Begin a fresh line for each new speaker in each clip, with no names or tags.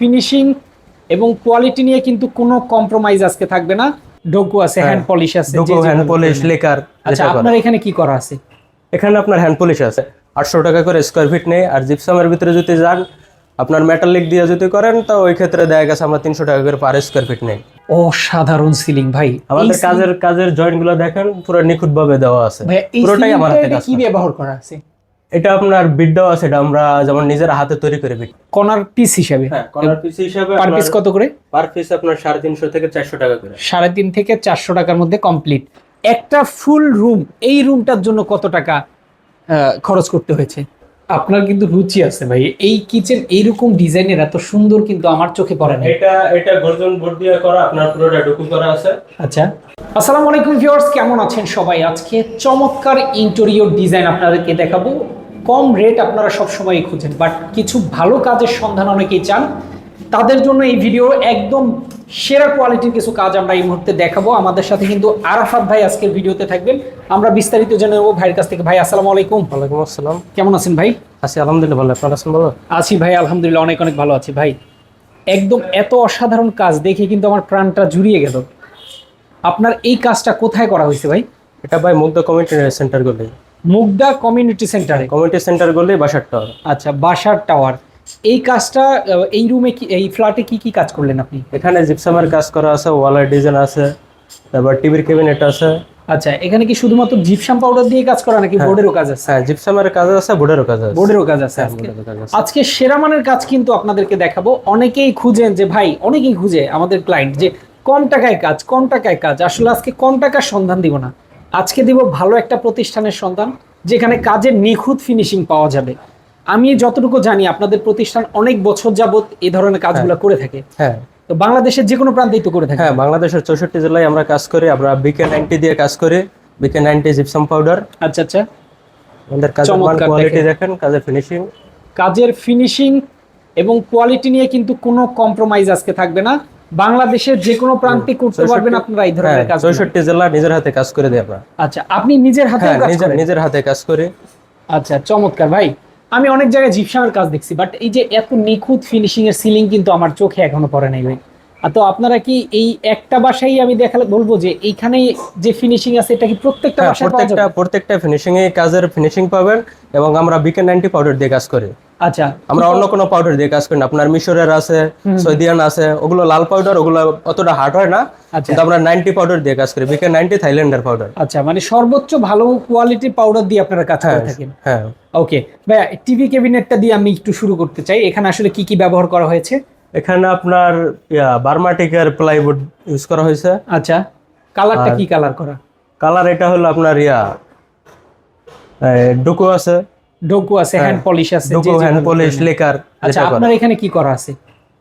Finishing এবং quality নিয়ে কিন্তু কোনো কম্প্রোমাইজ আজকে থাকবে না। ডোকু আছে
হ্যাঁ,
হ্যান্ড পলিশ আছে
ডুকো হ্যান্ড পলিশ লেকার
আচ্ছা আপনার এখানে কি করা আছে?
এখানে আপনার হ্যান্ড পলিশ আছে। আটশো টাকা করে স্কোয়ার ফিট নেই আর জিপসামের ভিতরে যদি যান আপনার মেটালিক দিয়ে যদি করেন তো ওই ক্ষেত্রে দেখা গেছে আমরা তিনশো টাকা করে পার স্কোয়ার ফিট নেই।
অসাধারণ সিলিং ভাই।
আমাদের কাজের কাজের জয়েন্টগুলো দেখেন পুরো নিখুঁত ভাবে দেওয়া আছে। পুরোটাই আমার হাতে
কি ব্যবহার করা আছে?
এটা আপনার বিট দেওয়া আছে এটা আমরা যেমন নিজের হাতে তৈরি করে বিট
কর্নার পিস হিসাবে?
হ্যাঁ কর্নার পিস হিসাবে
পার পিস কত করে?
পার পিস আপনার সাড়ে তিনশো থেকে চারশো টাকা করে।
সাড়ে তিন থেকে চারশো টাকার মধ্যে কমপ্লিট একটা ফুল রুম এই রুমটার জন্য কত টাকা খরচ করতে হয়েছে? আপনার কিন্তু রুচি আছে ভাই। এই কিচেন এইরকম ডিজাইনের এত সুন্দর কিন্তু আমার চোখে পড়ে না।
এটা এটা গর্জন বোর্ড দিয়ে করা আপনার পুরোটা ডুকু করা আছে।
আচ্ছা। আসসালামু আলাইকুম ভিউয়ার্স কেমন আছেন সবাই? আজকে চমৎকার ইন্টেরিয়র ডিজাইন আপনাদেরকে দেখাবো। কম রেট আপনারা সব সময় খুঁজেন। বাট কিছু ভালো কাজের সন্ধান অনেকেই চান। তাদের জন্য এই ভিডিও একদম সেরা কোয়ালিটির কিছু কাজ আমরা এই মুহূর্তে দেখাবো। আমাদের সাথে কিন্তু আরাফাত ভাই আজকের ভিডিওতে থাকবেন। আমরা বিস্তারিত জেনে নেব ভাইয়ের কাছ থেকে। ভাই আসসালামু আলাইকুম।
ওয়ালাইকুম আসসালাম।
কেমন আছেন ভাই?
আছি আলহামদুলিল্লাহ ভালো। আপনার আছেন ভালো?
আছি ভাই আলহামদুলিল্লাহ অনেক অনেক ভালো আছি। ভাই একদম এত অসাধারণ কাজ দেখে কিন্তু আমার প্রাণটা জুড়িয়ে গেল। আপনার এই কাজটা কোথায় করা হয়েছে ভাই?
এটা ভাই মুগ্ধ কমিউনিটি সেন্টার গুলি।
মুগদা কমিউনিটি সেন্টারে।
কমিউনিটি সেন্টার বাসার টাওয়ার
আচ্ছা বাসার টাওয়ার এই কাজটা এই রুমে কি এই ফ্ল্যাটে কি কি কাজ করলেন আপনি?
এখানে জিপসামের কাজ করা আছে ওয়ালের ডিজাইন আছে তারপর টিভির ক্যাবিনেট আছে।
আচ্ছা এখানে কি শুধুমাত্র জিপসাম পাউডার দিয়ে কাজ করা নাকি বোর্ডেরও কাজ আছে?
হ্যাঁ জিপসামের কাজ আছে বোর্ডেরও কাজ আছে।
বোর্ডেরও কাজ আছে আজকে।
বোর্ডেরও কাজ আছে।
আজকে সেরা মানের কাজ কিন্তু আপনাদেরকে দেখাবো। অনেকেই খুঁজেন যে ভাই অনেকেই খুঁজে আমাদের ক্লায়েন্ট যে কম টাকায় কাজ কম টাকায় কাজ। আসলে আজকে কম টাকার সন্ধান দিব না। আজকে দিব ভালো একটা প্রতিষ্ঠানের সন্ধান যেখানে কাজের নিখুঁত ফিনিশিং পাওয়া যাবে। আমি যতটুকু জানি আপনাদের প্রতিষ্ঠান অনেক বছর যাবত এই ধরনের কাজগুলো করে থাকে।
হ্যাঁ।
তো বাংলাদেশের যে কোনো প্রান্তেই তো করে থাকে।
হ্যাঁ বাংলাদেশের চৌষট্টি জেলায় আমরা কাজ করি। আমরা বিকে নাইনটি দিয়ে কাজ করি। বিকে নাইনটি জিপসাম পাউডার
আচ্ছা আচ্ছা।
আমাদের কাজের মান কোয়ালিটি দেখেন। কাজের ফিনিশিং
কাজের ফিনিশিং এবং কোয়ালিটি নিয়ে কিন্তু কোনো কম্প্রোমাইজ আজকে থাকবে না। বাংলাদেশের যে কোনো প্রান্তে করতে পারবেন আপনারা এই
হ্যাঁ
ধরনের কাজ
চৌষট্টি জেলা নিজের হাতে কাজ করে দিই আমরা
আচ্ছা আপনি নিজের হাতে
হ্যাঁ
কাজ করেন।
নিজের হাতে কাজ করি।
আচ্ছা চমৎকার ভাই। আমি অনেক জায়গায় জিপসামের কাজ দেখছি বাট এই যে এত নিখুঁত ফিনিশিং এর সিলিং কিন্তু আমার চোখে এখনও পড়ে নাই ভাই। আর তো আপনারা কি এই একটা বাসাই আমি দেখালে বলব যে এইখানে যে ফিনিশিং আছে এটা কি প্রত্যেকটা
হ্যাঁ
বাসায়
প্রত্যেকটা প্রত্যেকটা ফিনিশিং এ কাজের ফিনিশিং পাবেন এবং আমরা বিকে নাইনটি পাউডার দিয়ে কাজ করি।
আচ্ছা
আমরা অন্য কোনো পাউডার দিয়ে কাজ করি না। আপনার মিশরের আছে সৈদিয়ান আছে ওগুলো লাল পাউডার ওগুলো অতটা হার্ড হয় না।
আচ্ছা।
কিন্তু আমরা নাইনটি পাউডার দিয়ে কাজ করি। বিকে নাইনটি থাইল্যান্ডের পাউডার
আচ্ছা মানে সর্বোচ্চ ভালো কোয়ালিটির পাউডার দিয়ে আপনারা কাজ করে থাকেন।
হ্যাঁ।
ওকে ভাই টিভি ক্যাবিনেটটা দিয়ে আমি একটু শুরু করতে চাই। এখানে আসলে কি কি ব্যবহার করা হয়েছে?
এখানে আপনার বার্মাটিকের প্লাইউড ইউজ করা হয়েছে।
আচ্ছা কালারটা কি কালার করা?
কালার এটা হলো আপনার ইয়া ডুকো আছে।
ডোকু আছে হ্যান্ড পলিশ আছে
ডুকো হ্যান্ড পলিশ লেকার
আচ্ছা আপনার এখানে কি করা আছে?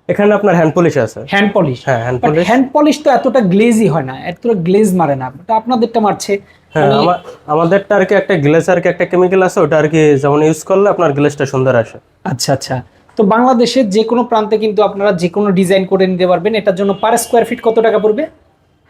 এখানে আপনার হ্যান্ড পলিশ আছে।
হ্যান্ড পলিশ
হ্যাঁ হ্যান্ড পলিশ
হ্যান্ড পলিশ তো এতটা গ্লেজি হয় না এতটা গ্লেজ মারে না। তো আপনাদেরটা মারছে।
হ্যাঁ আমাদেরটা আর কি একটা গ্লেস আর কি একটা কেমিক্যাল আছে ওটা আর কি যেমন ইউজ করলে আপনার গ্লেসটা সুন্দর আসে।
আচ্ছা আচ্ছা। তো বাংলাদেশের যে কোনো প্রান্তে কিন্তু আপনারা যে কোনো ডিজাইন করে নিতে পারবেন। এটার জন্য পার স্কোয়ার ফিট কত টাকা পড়বে?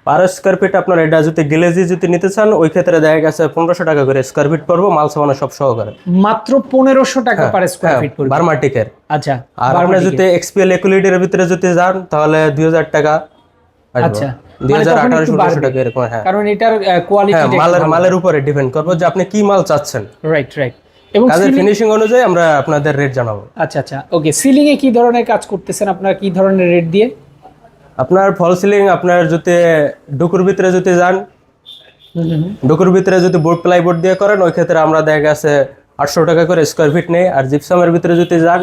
পার স্কোয়ার ফিট আপনার এটা যদি গ্লেজি যদি নিতে চান ওই ক্ষেত্রে দেখা গেছে পনেরোশো টাকা করে স্কোয়ার ফিট পড়ব মাল সামানো সব সহকারে।
মাত্র পনেরোশো টাকা পার স্কোয়ার ফিট পড়বে।
বার্মাটিকের
আচ্ছা
আর আপনি যদি এক্সপিএল একুইলিটির ভিতরে যদি যান তাহলে দুই হাজার টাকা
আচ্ছা মানে
হ্যাঁ।
কারণ এটার কোয়ালিটি
হ্যাঁ মালের মালের উপরে ডিপেন্ড করব যে আপনি কি মাল চাচ্ছেন।
রাইট রাইট এবং
ফিনিশিং অনুযায়ী আমরা আপনাদের রেট জানাব।
আচ্ছা আচ্ছা। ওকে সিলিং এ কি ধরনের কাজ করতেছেন? আপনারা কি ধরনের রেট দিয়ে?
আপনার ফল সিলিং, আপনার যদি ডুকুর ভিতরে যদি যান, ডুকুর ভিতরে যদি বোর্ড প্লাই বোর্ড দিয়ে করেন, ওই ক্ষেত্রে আমরা দেখা গেছে আটশো টাকা করে স্কোয়ার ফিট নেই। আর জিপসামের ভিতরে যদি যান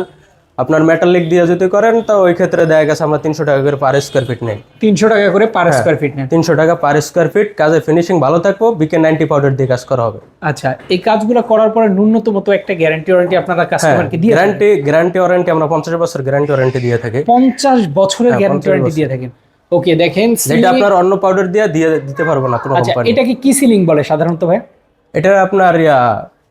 আপনার মেটালিক দিয়ে যদি করেন তো ওই ক্ষেত্রে দেখা গেছে আমরা তিনশো টাকা করে পার স্কোয়ার ফিট নেই।
তিনশো টাকা করে পার
হ্যাঁ।
স্কোয়ার ফিট নেন।
তিনশো টাকা পার স্কোয়ার ফিট কাজের ফিনিশিং ভালো থাকব বিকে নাইনটি পাউডার দিয়ে কাজ করা হবে।
আচ্ছা এই কাজগুলো করার পরে ন্যূনতম তো একটা গ্যারান্টি ওয়ারেন্টি আপনারা কাস্টমারকে দিয়ে থাকেন।
গ্যারান্টি গ্যারান্টি ওয়ারেন্টি আমরা পঞ্চাশ বছর গ্যারান্টি ওয়ারেন্টি দিয়ে থাকি।
পঞ্চাশ বছরের
হ্যাঁ,
গ্যারান্টি ওয়ারেন্টি দিয়ে থাকেন। ওকে দেখেন ceiling-
আপনার অন্য পাউডার দিয়ে দিয়ে দিতে পারব না কোনো
আচ্ছা
কোম্পানি
এটাকে কি সিলিং বলে সাধারণত ভাই?
এটা আপনার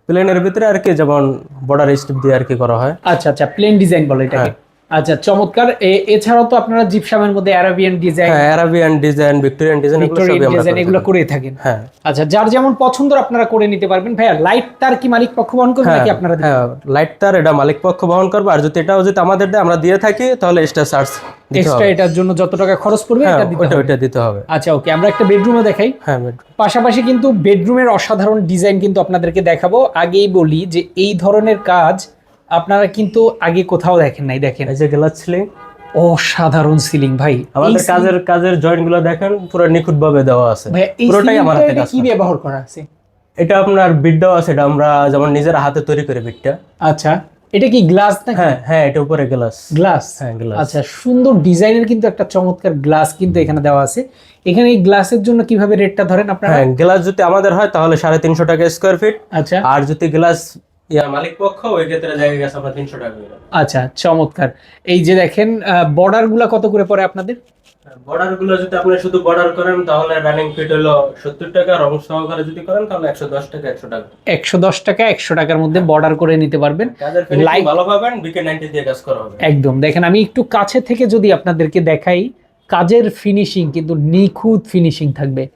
প্লেনের ভিতরে আর কি যেমন বর্ডার স্টিপ দিয়ে আর কি করা হয়।
আচ্ছা আচ্ছা প্লেন ডিজাইন বলে এটাকে। আচ্ছা চমৎকার। এছাড়াও তো আপনারা জিপসামের মধ্যে অ্যারাবিয়ান ডিজাইন
হ্যাঁ অ্যারাবিয়ান ডিজাইন ভিক্টোরিয়ান ডিজাইন এগুলো
ভিক্টোরিয়ান
সবই আমরা
ডিজাইন এগুলো করে থাকেন।
হ্যাঁ।
আচ্ছা যার যেমন পছন্দ আপনারা করে নিতে পারবেন। ভাইয়া লাইট তার কি মালিক পক্ষ বহন করবে নাকি আপনারা?
হ্যাঁ লাইট তার এটা মালিক পক্ষ বহন করবে। আর যদি এটাও যদি আমাদের দেয় আমরা দিয়ে থাকি তাহলে এক্সট্রা চার্জ
এক্সট্রা এটার জন্য যত টাকা খরচ পড়বে
হ্যাঁ
এটা দিতে
ওটা
হবে।
ওইটা দিতে হবে।
আচ্ছা ওকে আমরা একটা বেডরুমে দেখাই।
হ্যাঁ bedroom।
পাশাপাশি কিন্তু বেডরুমের অসাধারণ ডিজাইন কিন্তু আপনাদেরকে দেখাবো। আগেই বলি যে এই ধরনের কাজ আপনারা কিন্তু আগে কোথাও দেখেন নাই দেখেন।
এই যে গ্লাস সিলিং
অসাধারণ সিলিং ভাই।
আমাদের কাজের কাজের জয়েন্টগুলো দেখেন পুরো নিখুঁত ভাবে দেওয়া আছে। পুরোটাই আমার হাতে কাজ
কি ব্যবহার করা আছে?
এটা আপনার বিট দেওয়া আছে এটা আমরা যেমন নিজের হাতে তৈরি করে বিটটা
আচ্ছা এটা কি গ্লাস নাকি?
হ্যাঁ হ্যাঁ এটা উপরে গ্লাস
গ্লাস
হ্যাঁ গ্লাস
আচ্ছা সুন্দর ডিজাইনের কিন্তু একটা চমৎকার গ্লাস কিন্তু এখানে দেওয়া আছে। এখানে এই গ্লাসের জন্য কীভাবে রেটটা ধরেন আপনারা?
হ্যাঁ গ্লাস যদি আমাদের হয় তাহলে সাড়ে তিনশো টাকা স্কোয়ার ফিট
আচ্ছা।
আর যদি গ্লাস ইয়া মালিক পক্ষ ওই ক্ষেত্রে জায়গা গেছে আমরা তিনশো টাকা
আচ্ছা চমৎকার। এই যে দেখেন বর্ডারগুলা কত করে পড়ে আপনাদের?
বর্ডারগুলো যদি আপনি শুধু বর্ডার করেন তাহলে রানিং ফিট হলো সত্তর টাকা রং সহকারে যদি করেন তাহলে একশো দশ টাকা একশো টাকা।
একশো দশ টাকা একশো টাকার মধ্যে বর্ডার করে নিতে পারবেন। Light-
ফিনিশিং ভালো পাবেন বিকে নাইনটি দিয়ে কাজ করা হবে।
একদম। দেখেন আমি একটু কাছে থেকে যদি আপনাদেরকে দেখাই কাজের ফিনিশিং কিন্তু নিখুঁত ফিনিশিং থাকবে।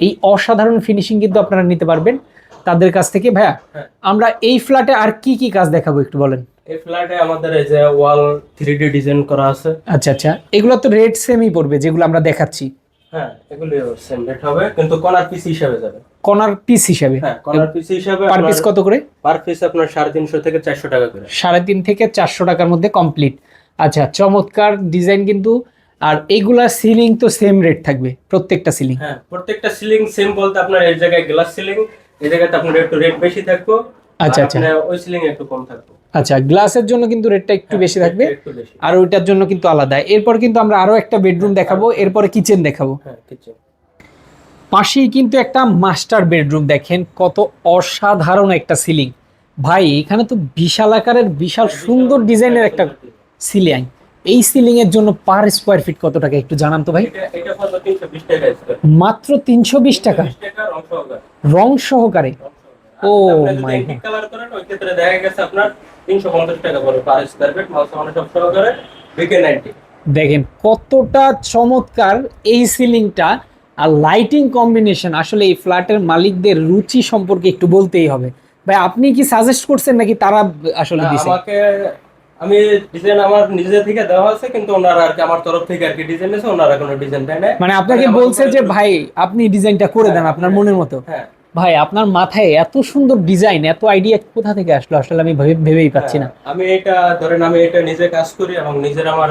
এই অসাধারণ ফিনিশিং কিন্তু আপনারা নিতে পারবেন। তাদের কাছ থেকে। ভাইয়া
হ্যাঁ।
আমরা এই ফ্ল্যাটে আর কি কি কাজ দেখাবো একটু বলেন?
এই ফ্ল্যাটে আমাদের এই যে ওয়াল থ্রি ডি ডিজাইন করা আছে।
আচ্ছা আচ্ছা। এগুলো তো রেট সেমই পড়বে যেগুলো আমরা দেখাচ্ছি।
হ্যাঁ এগুলি সেম রেট হবে কিন্তু কর্নার পিস হিসাবে যাবে।
কর্নার পিস হিসাবে?
হ্যাঁ কর্নার পিস হিসাবে
পার পিস কত করে?
পার পিস আপনার সাড়ে তিনশো থেকে চারশো টাকা করে।
সাড়ে তিন থেকে চারশো টাকার মধ্যে কমপ্লিট আচ্ছা চমৎকার ডিজাইন কিন্তু। আর এইগুলা সিলিং তো সেম রেট থাকবে প্রত্যেকটা সিলিং
হ্যাঁ প্রত্যেকটা সিলিং সেম বলতে আপনার এই জায়গায় গ্লাস সিলিং এই জায়গাতে আপনার একটু রেট বেশি থাকব
আচ্ছা, আচ্ছা।
ওই সিলিং একটু কম থাকবে।
আচ্ছা গ্লাসের জন্য কিন্তু রেটটা একটু বেশি থাকবে আর ওইটার জন্য কিন্তু আলাদা। এরপর কিন্তু আমরা আরও একটা বেডরুম দেখাবো এরপরে কিচেন দেখাবো।
হ্যাঁ কিচেন
পাশেই কিন্তু একটা মাস্টার বেডরুম দেখেন কত অসাধারণ একটা সিলিং ভাই এখানে তো বিশাল আকারের বিশাল সুন্দর ডিজাইনের একটা সিলিং এই সিলিং এর জন্য পার স্কোয়ার ফিট কত টাকা? একটু জানান তো ভাই। মাত্র তিনশো বিশ টাকা?
রং সহকারে।
ও মাই
মাই কালার করেন ওই ক্ষেত্রে দেখা গেছে আপনার তিনশো পঞ্চাশ টাকা পড়বে পার স্কোয়ার ফিট মাল সামান্য সব সহকারে বিকে নাইনটি।
দেখেন কতটা চমৎকার এই সিলিংটা আর লাইটিং কম্বিনেশন আসলে এই ফ্ল্যাটের মালিকদের রুচি সম্পর্কে একটু বলতেই হবে। ভাই আপনি কি সাজেস্ট করছেন নাকি তারা আসলে দিছে?
আমাকে আমি ডিজাইন আমার নিজে থেকে দেওয়া আছে কিন্তু ওনারা আর কি আমার তরফ থেকে আর কি ডিজাইন এসে ওনারা কোনো ডিজাইন দেয় না
মানে আপনাকে
আমার
বলছে যে ভাই আপনি ডিজাইনটা করে দেন আপনার মনের মতো।
হ্যাঁ।
ভাই আপনার মাথায় এত সুন্দর ডিজাইন এত আইডিয়া কোথা থেকে আসলো? আসলে আমি ভেবে- ভেবেই পাচ্ছি না।
হ্যাঁ, আমি এটা ধরেন আমি এটা নিজে কাজ করি এবং নিজের আমার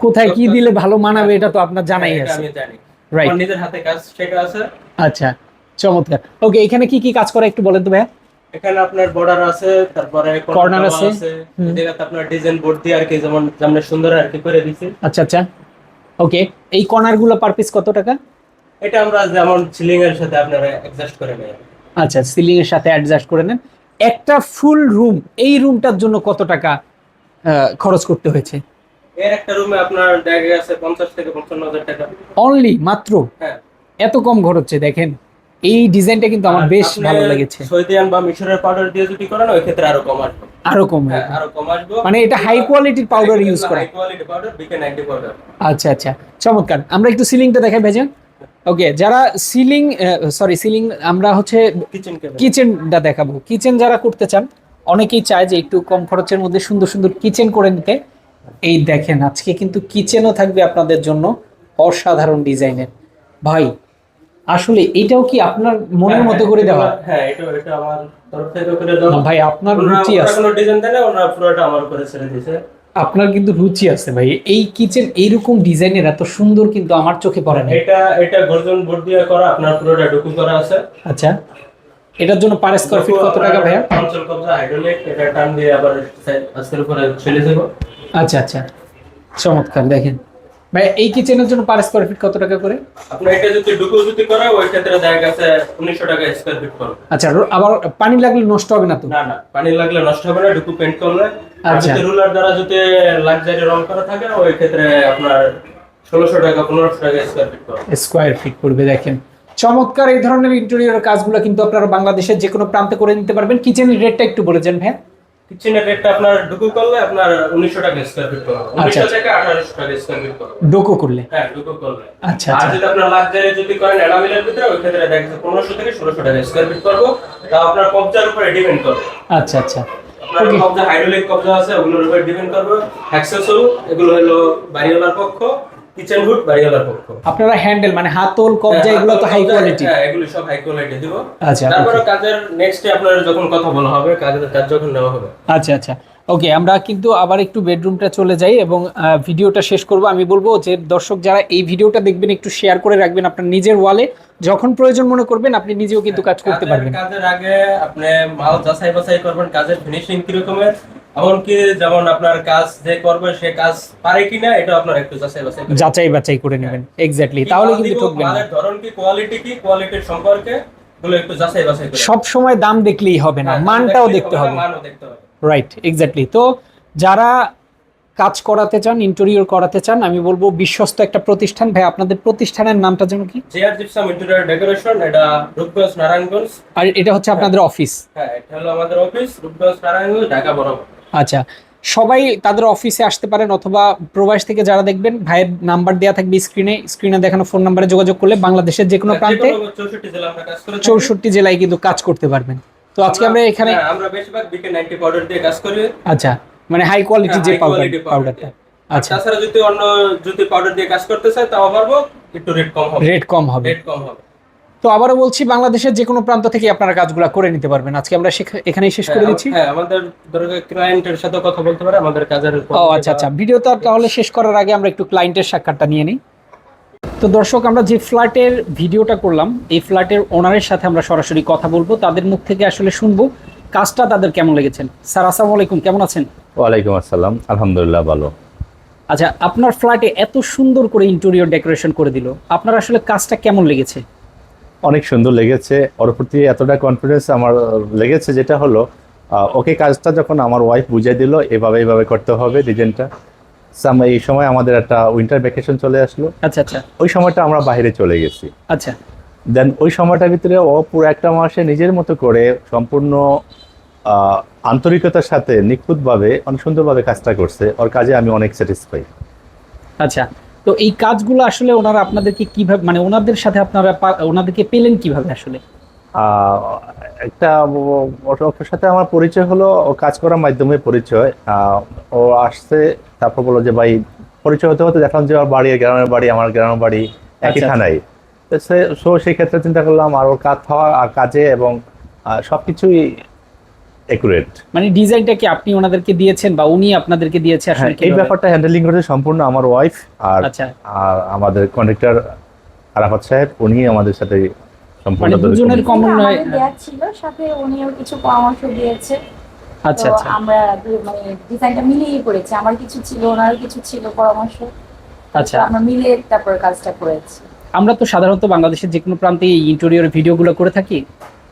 কোথায় কি দিলে ভালো মানাবে এটা তো আপনার জানাই
এটা
আছে।
আমি জানি. আমার নিজের হাতে কাজ শেখা আছে।
আচ্ছা চমৎকার। ওকে এখানে কি কি কাজ করা একটু বলেন তো ভাইয়া।
এখানে আপনার বর্ডার আছে তারপরে দেওয়া
আছে। হুম।
আপনার ডিজাইন বোর্ড দিয়ে আর কি যেমন যেমন সুন্দর আর কি করে দিছি।
আচ্ছা আচ্ছা। ওকে এই কর্নারগুলো পার পিস কত টাকা?
এটা আমরা যেমন সিলিং এর সাথে আপনারা অ্যাডজাস্ট করে নেই
আচ্ছা সিলিং এর সাথে অ্যাডজাস্ট করে নেন। একটা ফুল রুম এই রুমটার জন্য কত টাকা খরচ করতে হয়েছে?
এর একটা রুমে আপনার দেখা গেছে পঞ্চাশ থেকে পঞ্চান্ন হাজার টাকা।
অনলি মাত্র?
হ্যাঁ।
এত কম খরচে দেখেন। এই ডিজাইনটা কিন্তু আমার বেশ ভালো লেগেছে।
সৌদিয়ান বা মিশরের পাউডার দিয়ে যদি করেন ওই ক্ষেত্রে আরও কম আসবে।
আরও কম
হ্যাঁ আরও কম আসবে।
মানে এটা হাই কোয়ালিটির পাউডার ইউজ করা।
High quality powder BK 90 powder
আচ্ছা আচ্ছা। চমৎকার। আমরা একটু সিলিংটা দেখাই ভেজেন ওকে যারা সিলিং সরি সিলিং আমরা হচ্ছে
কিচেন
কিচেনটা দেখাবো। কিচেন যারা করতে চান অনেকেই চায় যে একটু কম খরচের মধ্যে সুন্দর সুন্দর কিচেন করে নিতে। এই দেখেন আজকে কিন্তু কিচেনও থাকবে আপনাদের জন্য অসাধারণ ডিজাইনের। ভাই আসলে এটাও কি আপনার মনের মতো করে দেওয়া?
হ্যাঁ এটা এটা আমার তরফ থেকে করে দেওয়া।
ভাই আপনার রুচি আছে।
কোনো ডিজাইন দেয় না ওনারা পুরোটা আমার উপরে ছেড়ে দিয়েছে।
আপনার কিন্তু রুচি আছে ভাই। এই কিচেন এইরকম ডিজাইনের এত সুন্দর কিন্তু আমার চোখে পড়ে না
এটা এটা গর্জন বোর্ড দিয়ে করা আপনার পুরোটা ডুকু করা আছে।
আচ্ছা। এটার জন্য পার স্কোয়ার ফিট কত টাকা ভাইয়া?
অঞ্চল কবজা হাইড্রোলিক এটা টান দিয়ে আবার আজকের উপরে চলে যাব
আচ্ছা আচ্ছা। চমৎকার দেখেন। ভাই এই কিচেনের জন্য পার স্কোয়ার ফিট কত টাকা করে?
আপনার এটা যদি ডুকু যদি করে ওই ক্ষেত্রে দেখা গেছে উনিশশো টাকা স্কোয়ার ফিট করবে
আচ্ছা আবার পানি লাগলে নষ্ট হবে না তো?
না না পানি লাগলে নষ্ট হবে না ডুকু পেন্ট করলে। আর
আচ্ছা।
যদি রুলার দ্বারা যদি লাক্সারি রং করা থাকে ওই ক্ষেত্রে আপনার ষোলোশো টাকা পনেরোশো টাকা স্কোয়ার ফিট করবে
স্কোয়ার ফিট করবে দেখেন। চমৎকার এই ধরনের ইন্টেরিয়র কাজগুলো কিন্তু আপনারা বাংলাদেশের যে কোনো প্রান্তে করে নিতে পারবেন। কিচেনের রেটটা একটু বলে যান ভাই
কিচেনের রেটটা আপনার ডুকু করলে আপনার উনিশশো টাকা স্কোয়ার ফিট পড়বে
আচ্ছা,
উনিশশো থেকে আঠারোশো টাকা স্কোয়ার ফিট পড়বে
ডোকো করলে?
হ্যাঁ ডুকু করলে।
আচ্ছা
আর
আচ্ছা।
যদি আপনার লাক্সারি যদি করেন এনামিলের ভিতরে ওই ক্ষেত্রে দেখা যাচ্ছে পনেরোশো থেকে ষোলোশো টাকা স্কোয়ার ফিট পড়ব তা আপনার কবজার উপরে ডিপেন্ড করবে।
আচ্ছা আচ্ছা।
আপনার কবজা হাইড্রোলিক কবজা আছে ওগুলোর উপরে ডিপেন্ড করবে। হ্যাক্সেসল এগুলো হলো বাড়িওয়ালার পক্ষ। কিচেন হুড বাড়িওয়ালার পক্ষ।
আপনারা হ্যান্ডেল মানে হাতল কবজা এগুলো তো হাই কোয়ালিটি
হ্যাঁ এগুলো সব হাই কোয়ালিটি দিব।
আচ্ছা
তারপরে কাজের নেক্সট আপনার যখন কথা বলা হবে কাজের কাজ যখন নেওয়া হবে।
আচ্ছা আচ্ছা। ওকে আমরা কিন্তু আবার একটু বেডরুমটা চলে যাই এবং ভিডিওটা শেষ করব। আমি বলব যে দর্শক যারা এই ভিডিওটা দেখবেন একটু শেয়ার করে রাখবেন আপনার নিজের ওয়ালে যখন প্রয়োজন মনে করবেন আপনি নিজেও কিন্তু কাজ করতে পারবেন।
কাজের আগে আপনি মাল যাচাই বাছাই করবেন কাজের ফিনিশিং কিরকমের। এমনকি যেমন আপনার কাজ যে করবে সে কাজ পারে কিনা এটা আপনার একটু যাচাই বাছাই
যাচাই বাছাই করে নেবেন। এক্স্যাক্টলি তাহলে কিন্তু ঠকবেন না।
ধরন কি কোয়ালিটি কি কোয়ালিটির সম্পর্কে গুলো একটু যাচাই বাছাই করে
সব সময় দাম দেখলেই হবে না
হ্যাঁ,
মানটাও দেখতে হবে
মানও দেখতে হবে।
রাইট এক্স্যাক্টলি তো যারা কাজ করাতে চান ইন্টেরিয়র করাতে চান আমি বলব বিশ্বস্ত একটা প্রতিষ্ঠান। ভাই আপনাদের প্রতিষ্ঠানের নামটা যেন কি?
জেআর জিপসাম ইন্টেরিয়র ডেকোরেশন এটা রূপগঞ্জ নারায়ণগঞ্জ।
আর এটা হচ্ছে আপনাদের অফিস
হ্যাঁ এটা হলো আমাদের অফিস রূপগঞ্জ নারায়ণগঞ্জ ঢাকা বরাবর।
আচ্ছা সবাই তাদের অফিসে আসতে পারেন অথবা প্রবাস থেকে যারা দেখবেন ভাইয়ের নাম্বার দেওয়া থাকবে স্ক্রিনে স্ক্রিনে দেখানো ফোন নাম্বারে যোগাযোগ করলে বাংলাদেশের যে কোনো প্রান্তে
চৌষট্টি
জেলায় কিন্তু কাজ করতে পারবেন। তো আজকে আমরা এখানে
হ্যাঁ, আমরা বেশিরভাগ বিকে 90 পাউডার দিয়ে কাজ করি।
আচ্ছা মানে হাই কোয়ালিটি
হ্যাঁ,
যে পাউডার পাউডারটা আচ্ছা।
তাছাড়া যদি অন্য যদি পাউডার দিয়ে কাজ করতে চাই তাও পারব একটু রেট কম হবে।
রেট কম হবে।
রেট কম হবে।
তো আবারও বলছি বাংলাদেশের যে কোনো প্রান্ত থেকে আপনারা কাজগুলো করে নিতে পারবেন। আজকে আমরা এখানেই শেষ করে দিচ্ছি।
হ্যাঁ আমাদের ধরো ক্লায়েন্টের সাথে কথা বলতে পারে আমাদের কাজের
ও আচ্ছা আচ্ছা। ভিডিও তো তাহলে শেষ করার আগে আমরা একটু ক্লায়েন্টের সাক্ষাৎটা নিয়ে নিই। তো দর্শক আমরা যে ফ্ল্যাটের ভিডিওটা করলাম এই ফ্ল্যাটের ওনারের সাথে আমরা সরাসরি কথা বলব। তাদের মুখ থেকে আসলে শুনব কাজটা তাদের কেমন লেগেছেন স্যার আসসালামু আলাইকুম কেমন আছেন?
ওয়ালাইকুম আসসালাম আলহামদুলিল্লাহ ভালো।
আচ্ছা আপনার ফ্ল্যাটে এত সুন্দর করে ইন্টেরিয়র ডেকোরেশন করে দিল। আপনার আসলে কাজটা কেমন লেগেছে?
অনেক সুন্দর লেগেছে। ওর প্রতি এতটা কনফিডেন্স আমার লেগেছে যেটা হলো ওকে কাজটা যখন আমার ওয়াইফ বুঝিয়ে দিল এভাবে এইভাবে করতে হবে ডিজাইনটা সাম- এই সময় আমাদের একটা উইন্টার ভ্যাকেশন চলে আসলো।
আচ্ছা আচ্ছা।
ওই সময়টা আমরা বাইরে চলে গেছি।
আচ্ছা।
দেন ওই সময়টার ভিতরে ও পুরো একটা মাসে নিজের মতো করে সম্পূর্ণ আন্তরিকতার সাথে নিখুঁতভাবে অনেক সুন্দরভাবে কাজটা করছে। ওর কাজে আমি অনেক স্যাটিসফাই
আচ্ছা। তো এই কাজগুলো আসলে ওনারা আপনাদেরকে কীভাবে মানে ওনাদের সাথে আপনারা ওনাদেরকে পেলেন কীভাবে আসলে?
একটা ওর সাথে আমার পরিচয় হলো ও কাজ করার মাধ্যমে পরিচয়। আহ, ও আসছে তারপর বলল যে ভাই পরিচয় হতে হতে দেখলাম যে ওর বাড়ি গ্রামের বাড়ি আমার গ্রামের বাড়ি একই
আচ্ছা।
থানায়। তো সে- সেই ক্ষেত্রে চিন্তা করলাম আর ওর কাজ হওয়া আর কাজে এবং সবকিছুই একুরেট
মানে ডিজাইনটা কি আপনি ওনাদেরকে দিয়েছেন বা উনি আপনাদেরকে দিয়েছে আসলে
হ্যাঁ এই ব্যাপারটা হ্যান্ডেলিং করেছে সম্পূর্ণ আমার ওয়াইফ আর
আচ্ছা।
আর আমাদের কন্ট্রাক্টর আরাফাত সাহেব উনি আমাদের সাথে সম্পূর্ণ
মানে দুজনের
দরিদ্র।
কমন নয়
ছিল সাথে উনিও কিছু পরামর্শ দিয়েছে।
আচ্ছা আচ্ছা।
আমরা মানে ডিজাইনটা মিলিয়ে করেছি। আমার কিছু ছিল ওনার কিছু ছিল পরামর্শ।
আচ্ছা।
তো আমরা মিলিয়ে তারপর কাজটা করেছি।
আমরা তো সাধারণত বাংলাদেশের যে কোনো প্রান্তে এই ইন্টেরিয়র ভিডিওগুলো করে থাকি।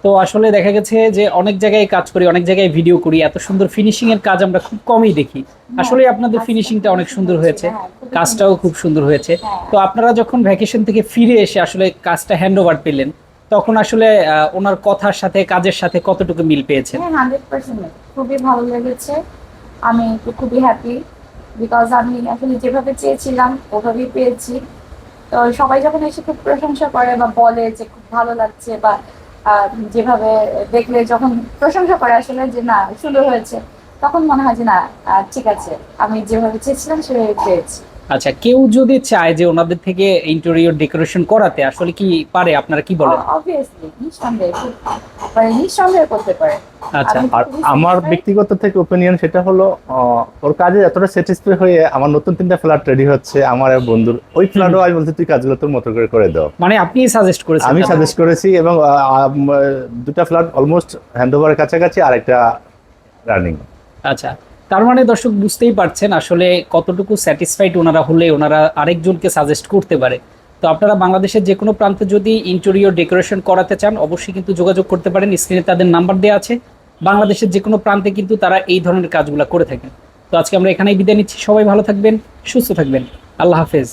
তো আসলে দেখা গেছে যে অনেক জায়গায় কাজ করি অনেক জায়গায় ভিডিও করি এত সুন্দর ফিনিশিং এর কাজ আমরা খুব কমই দেখি। আসলে আপনাদের ফিনিশিংটা অনেক সুন্দর হয়েছে
হ্যাঁ,
কাজটাও খুব সুন্দর হয়েছে।
হ্যাঁ।
তো আপনারা যখন ভ্যাকেশন থেকে ফিরে এসে আসলে কাজটা হ্যান্ড ওভার পেলেন তখন আসলে ওনার কথার সাথে কাজের সাথে কতটুকু মিল পেয়েছেন?
হ্যাঁ খুবই ভালো লেগেছে। আমি তো খুবই হ্যাপি বিকজ আমি আসলে যেভাবে চেয়েছিলাম ওভাবেই পেয়েছি। তো সবাই যখন এসে খুব প্রশংসা করে বা বলে যে খুব ভালো লাগছে বা যেভাবে দেখলে যখন প্রশংসা করে আসলে যে না, সুন্দর হয়েছে, তখন মনে হয় যে না ঠিক আছে, আমি যেভাবে চেয়েছিলাম সেভাবে পেয়েছি।
আচ্ছা কেউ যদি চায় যে ওনাদের থেকে ইন্টেরিয়র ডেকোরেশন করাতে আসলে কি পারে? আপনারা কি বলেন?
অবভিয়াসলি নিঃসন্দেহে মানে নিঃসন্দেহে করতে পারে।
আচ্ছা
আর আমার ব্যক্তিগত থেকে ওপিনিয়ন সেটা হলো ওর কাজে এতটা স্যাটিসফাই হয়ে আমার নতুন তিনটা ফ্ল্যাট রেডি হচ্ছে আমার এক বন্ধুর ওই ফ্ল্যাটও আমি বলছি তুই কাজগুলো তোর মতো করে করে দাও।
মানে আপনি সাজেস্ট করেছেন
আমি সাজেস্ট করেছি এবং দুটা ফ্ল্যাট অলমোস্ট হ্যান্ড ওভারের কাছাকাছি আর একটা রানিং
আচ্ছা তার মানে দর্শক বুঝতেই পারছেন আসলে কতটুকু স্যাটিসফাইড ওনারা হলে ওনারা আরেকজনকে সাজেস্ট করতে পারে। তো আপনারা বাংলাদেশের যে কোনো প্রান্তে যদি ইন্টেরিয়র ডেকোরেশন করাতে চান, অবশ্যই কিন্তু যোগাযোগ করতে পারেন। স্ক্রিনে তাদের নাম্বার দেওয়া আছে। বাংলাদেশের যে কোনো প্রান্তে কিন্তু তারা এই ধরনের কাজগুলো করে থাকেন। তো আজকে আমরা এখানেই বিদায় নিচ্ছি। সবাই ভালো থাকবেন, সুস্থ থাকবেন। আল্লাহ হাফেজ।